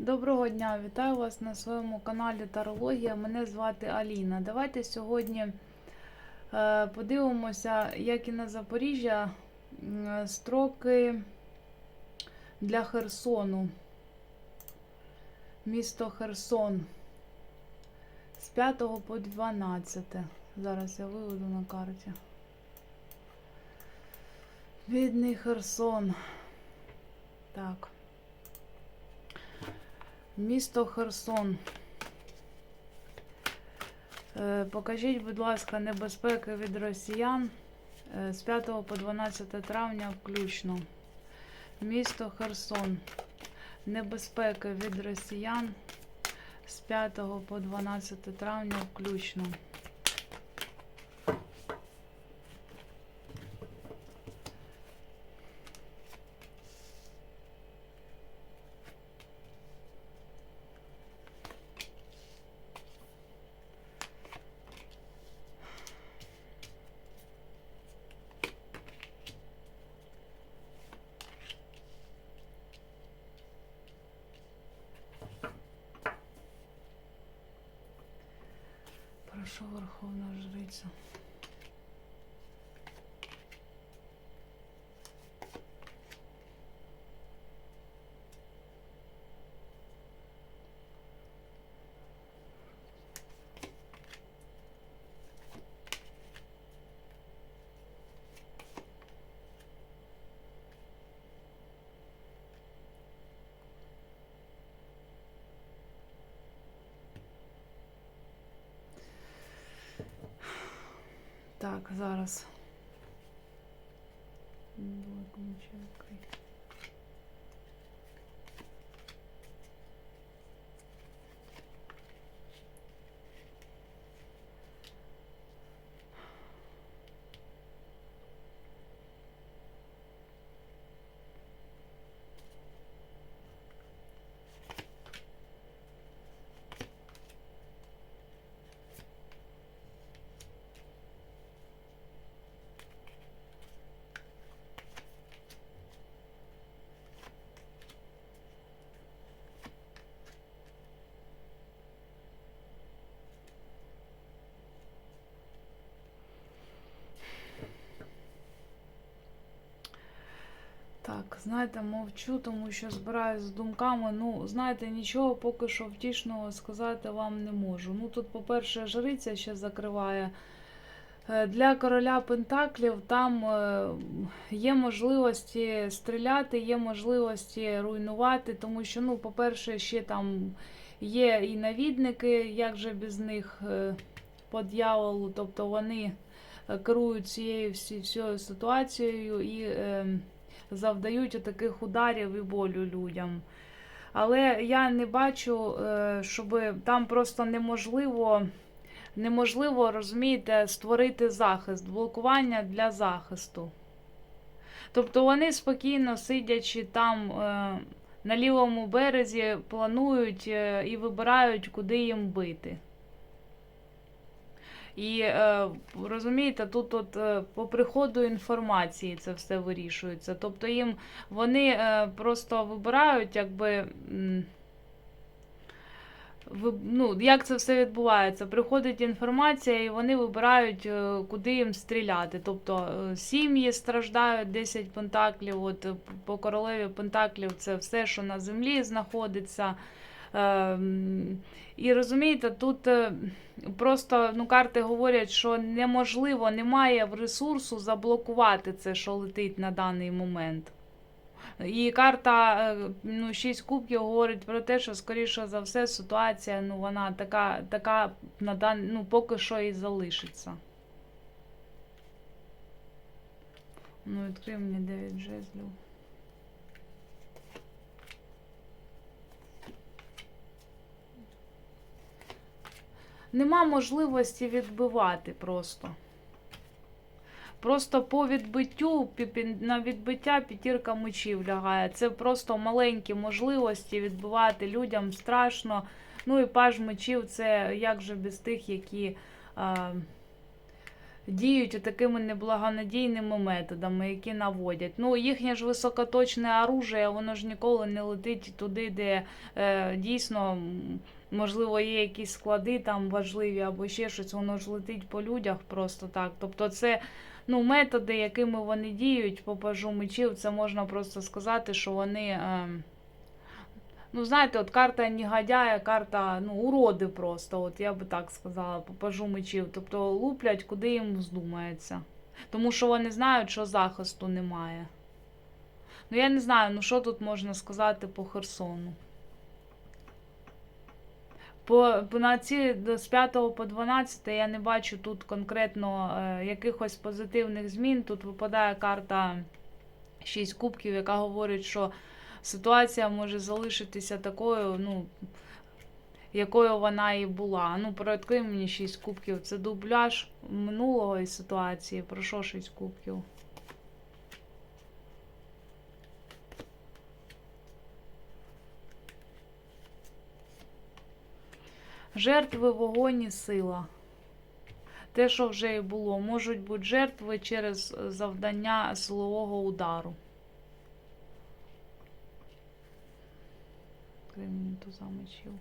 Доброго дня, вітаю вас на своєму каналі Тарологія. Мене звати Аліна. Давайте сьогодні е, подивимося, як і на Запоріжжя, строки для Херсону. Місто Херсон з 5 по 12. Зараз я виведу на карті. Бідний Херсон. Так. Місто Херсон. Е, Покажіть, будь ласка, небезпеки від росіян е, з 5 по 12 травня включно. Місто Херсон. Небезпеки від росіян з 5 по 12 травня включно. Прошу Верховна Жриця. Так, зараз. Виключаю. Так, знаєте, мовчу, тому що збираюсь з думками. Ну, знаєте, нічого поки що втішного сказати вам не можу. Ну, тут, по-перше, жриця ще закриває. Е, Для короля Пентаклів там е, є можливості стріляти, є можливості руйнувати, тому що, ну, по-перше, ще там є і навідники, як же без них е, по дьяволу, тобто вони керують цією всі- всією ситуацією і е, завдають таких ударів і болю людям. Але я не бачу, е, щоб там просто неможливо, неможливо, розумієте, створити захист, блокування для захисту. Тобто вони спокійно сидячи там е, на лівому березі, планують е, і вибирають, куди їм бити. І е, розумієте, тут от, е, по приходу інформації це все вирішується. Тобто їм вони е, просто вибирають, якби. Ну, як це все відбувається? Приходить інформація, і вони вибирають, куди їм стріляти. Тобто сім'ї страждають 10 пентаклів. От по королеві пентаклів це все, що на землі знаходиться. Ем, І розумієте, тут е, просто ну, карти говорять, що неможливо, немає ресурсу заблокувати це, що летить на даний момент. І карта е, ну, 6 кубків говорить про те, що, скоріше за все, ситуація ну, вона така, така на дан... ну, поки що і залишиться. Ну, відкрив мені 9 жезлів. Нема можливості відбивати просто. Просто по відбиттю, на відбиття п'ятірка мечів лягає. Це просто маленькі можливості відбивати людям страшно. Ну і паж мечів це як же без тих, які а, діють такими неблагонадійними методами, які наводять. Ну, їхнє ж високоточне оружие, воно ж ніколи не летить туди, де е, дійсно, можливо, є якісь склади там важливі або ще щось, воно ж летить по людях просто так. Тобто, це ну, методи, якими вони діють по пажу мечів, це можна просто сказати, що вони. Е, Ну, знаєте, от карта негодяя, карта ну, уроди просто, от я би так сказала, по пажу мечів. Тобто луплять, куди їм вздумається. Тому що вони знають, що захисту немає. Ну, я не знаю, ну що тут можна сказати по Херсону. По, по на ці з 5 по 12 я не бачу тут конкретно е, якихось позитивних змін. Тут випадає карта 6 кубків, яка говорить, що ситуація може залишитися такою, ну, якою вона і була. Ну, передкрий мені 6 кубків. Це дубляж минулого ситуації. Про що 6 кубків? Жертви вогонь і сила. Те, що вже і було, можуть бути жертви через завдання силового удару. Кремінь туза мечів.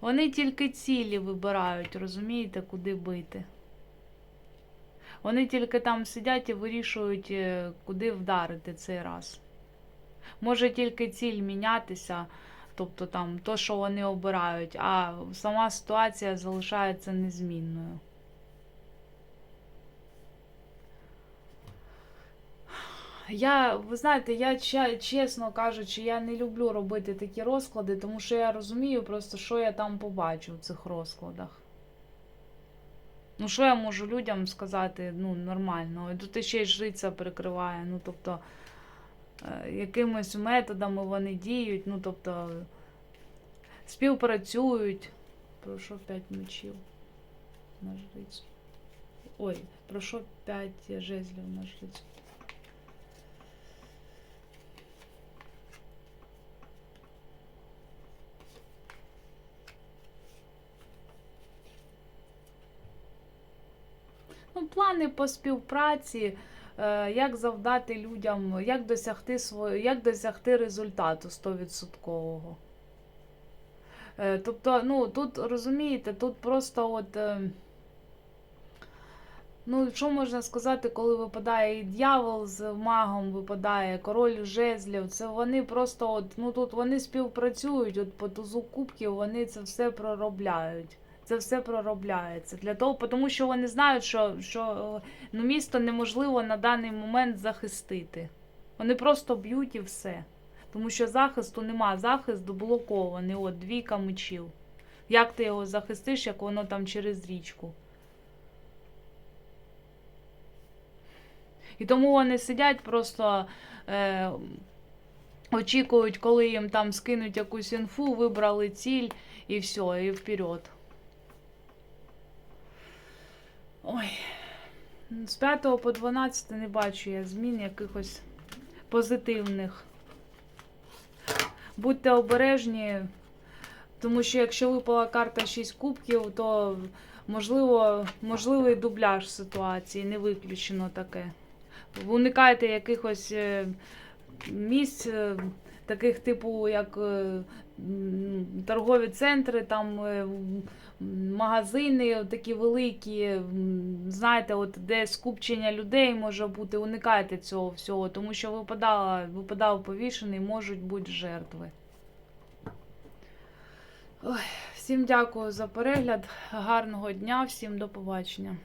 Вони тільки цілі вибирають, розумієте, куди бити. Вони тільки там сидять і вирішують, е, куди вдарити цей раз. Може тільки ціль мінятися, тобто там то, що вони обирають, а сама ситуація залишається незмінною. Я, ви знаєте, я чесно кажучи, я не люблю робити такі розклади, тому що я розумію просто, що я там побачу в цих розкладах. Ну, що я можу людям сказати, ну, нормально. І Тут ще й жриця прикриває. Ну, тобто, е, якимись методами вони діють, ну, тобто, співпрацюють. Про що 5 мечів на жрицю? Ой, про що 5 жезлів на жрицю? Ну, плани по співпраці, е, як завдати людям, як досягти свого, як досягти результату 100%. Е, Тобто, ну, тут розумієте, тут просто от. е, Ну, що можна сказати, коли випадає і дьявол з магом, випадає король жезлів, це вони просто от, ну тут вони співпрацюють, от по тузу кубків вони це все проробляють. Це все проробляється для того, тому що вони знають, що, що ну, місто неможливо на даний момент захистити. Вони просто б'ють і все. Тому що захисту нема, захист блокований, от двійка мечів. Як ти його захистиш, як воно там через річку? І тому вони сидять просто е, очікують, коли їм там скинуть якусь інфу, вибрали ціль і все, і вперед. Ой. З 5 по 12 не бачу я змін якихось позитивних. Будьте обережні, тому що якщо випала карта 6 кубків, то можливо, можливий дубляж ситуації, не виключено таке. Уникайте якихось е, місць, е, таких типу, як е, торгові центри, там е, магазини такі великі, знаєте, от де скупчення людей може бути, уникайте цього всього, тому що випадала, випадав повішений, можуть бути жертви. Ой, всім дякую за перегляд, гарного дня, всім до побачення.